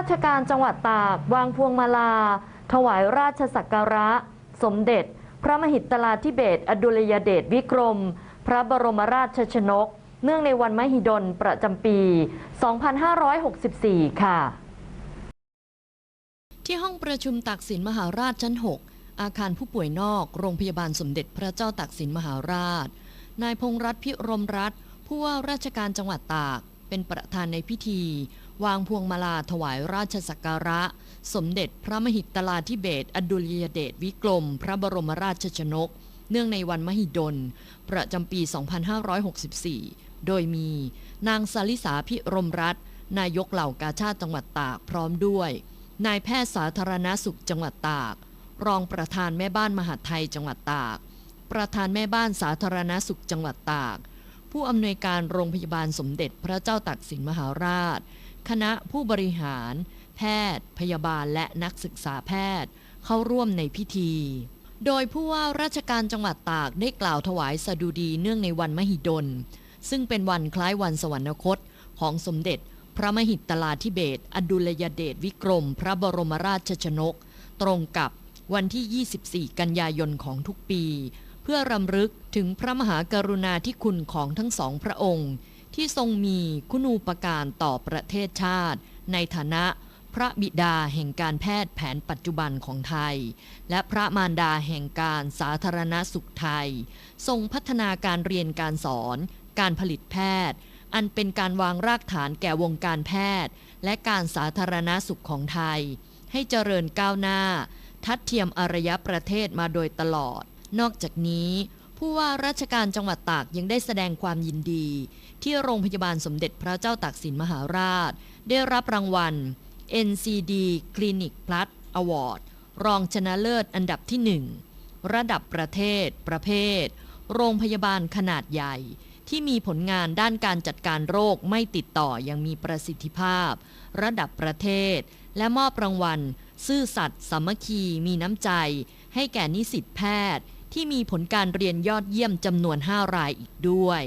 ราชการจังหวัดตาก วางพวงมาลา ถวายราชสักการะ สมเด็จ พระมหิตลาธิเบศอดุลยเดชวิกรม พระบรมราชชนก เนื่องในวันมหิดลประจำปี 2564 ค่ะ ที่ห้องประชุมตักสินมหาราชชั้น 6 อาคารผู้ป่วยนอก โรงพยาบาลสมเด็จพระเจ้าตักสินมหาราช นายพงษ์รัตน์พิรมรัตน์ผู้ว่าราชการจังหวัดตาก เป็นประธานในพิธี วางพวงมาลาถวายราชสักการะ สมเด็จพระมหิตลาธิเบศรอดุลยเดชวิกรม พระบรมราชชนก เนื่องในวันมหิดล ประจำปี 2564 โดยมี นางสาลิสาพิรมรัตน์นายกเหล่ากาชาติจังหวัดตากพร้อมด้วย นายแพทย์สาธารณสุขจังหวัดตาก รองประธานแม่บ้านมหาดไทยจังหวัดตาก ประธานแม่บ้านสาธารณสุขจังหวัดตาก ผู้อำนวยการโรงพยาบาลสมเด็จพระเจ้าตากสินมหาราช คณะผู้บริหาร แพทย์ พยาบาลและนักศึกษาแพทย์ เข้าร่วมในพิธี โดยผู้ว่าราชการจังหวัดตากได้กล่าวถวายสดุดีเนื่องในวันมหิดล ซึ่งเป็นวันคล้ายวันสวรรคตของสมเด็จ พระมหิตลาธิเบศอดุลยเดชวิกรม พระบรมราชชนก ตรงกับวันที่ 24 กันยายนของทุกปี เพื่อรำลึกถึงพระมหากรุณาธิคุณของทั้งสองพระองค์ ที่ทรงมีคุณูปการต่อประเทศชาติ ในฐานะพระบิดาแห่งการแพทย์แผนปัจจุบันของไทย และพระมารดาแห่งการสาธารณสุขไทย ทรงพัฒนาการเรียนการสอน การผลิตแพทย์ อันเป็นการวางรากฐานแก่วงการแพทย์ และการสาธารณสุขของไทย ให้เจริญก้าวหน้า ทัดเทียมอารยประเทศมาโดยตลอด นอกจากนี้ ผู้ว่าราชการจังหวัดตากยังได้แสดงความยินดี ที่โรงพยาบาลสมเด็จพระเจ้าตากสินมหาราช ได้รับรางวัล NCD Clinic Plus Award รองชนะเลิศอันดับที่ 1 ระดับประเทศ ประเภท โรงพยาบาลขนาดใหญ่ ที่มีผลงานด้านการจัดการโรคไม่ติดต่ออย่างมีประสิทธิภาพ ระดับประเทศ และมอบรางวัล ซื่อสัตย์สามัคคีมีน้ำใจ ให้แก่นิสิตแพทย์ ที่มีผลการเรียนยอดเยี่ยมจำนวน 5 รายอีกด้วย